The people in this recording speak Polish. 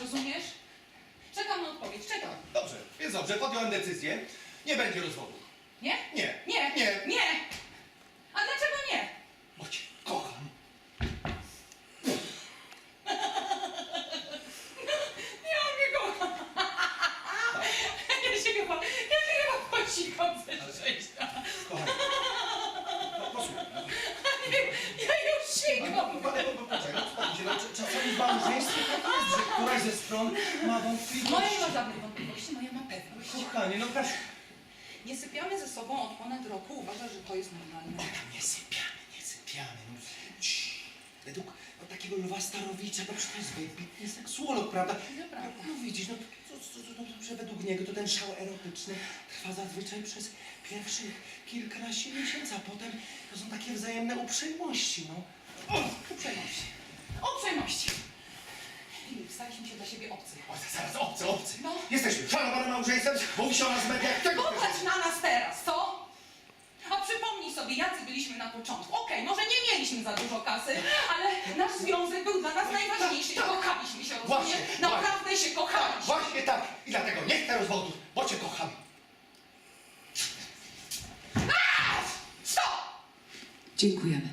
rozumiesz? Czekam na odpowiedź, czekam. Dobrze, więc dobrze, podjąłem decyzję. Nie będzie rozwodu. Nie? Nie. Nie. Nie. Nie. A dlaczego nie? Bo cię kocham. Nie, on mnie kocha. Ja się chyba, ja się chyba ze. Kocham. No, posłuchaj. no. Ja już sikam. Po- po- po- po- Poczekaj, no, spokój się, no, cz- czasami w małżeństwie tak jest, że któraś ze stron ma wątpliwości. Moja nie ma żadnych wątpliwości, moja ma pewność. Kochanie, no proszę. Nie sypiamy ze sobą od ponad roku. Uważasz, że to jest normalne. Nie sypiamy, nie sypiamy. No, Cii. Według no, takiego Lwa Starowicza, to przecież to jest wybitny seksuolog, prawda? No widzisz, no, to, to, to, to, że według niego to ten szał erotyczny trwa zazwyczaj przez pierwszych kilkanaście miesięcy, a potem to są takie wzajemne uprzejmości, no. O, uprzejmości. Uprzejmości. Filip, staliśmy się dla siebie obcy. O, zaraz, obcy, obcy. No. Jesteśmy szanowanym małżeństwem, mówi się o nas w mediach, czego? Popatrz na nas teraz, co? A przypomnij sobie, jacy byliśmy na początku. Okej, może nie mieliśmy za dużo kasy, ale nasz związek był dla nas najważniejszy i tak. kochaliśmy się, Właśnie, rozumiesz? Naprawdę się Tak, kochaliśmy. właśnie tak. I dlatego nie chcę rozwodu, bo cię kocham. Stop! Dziękujemy.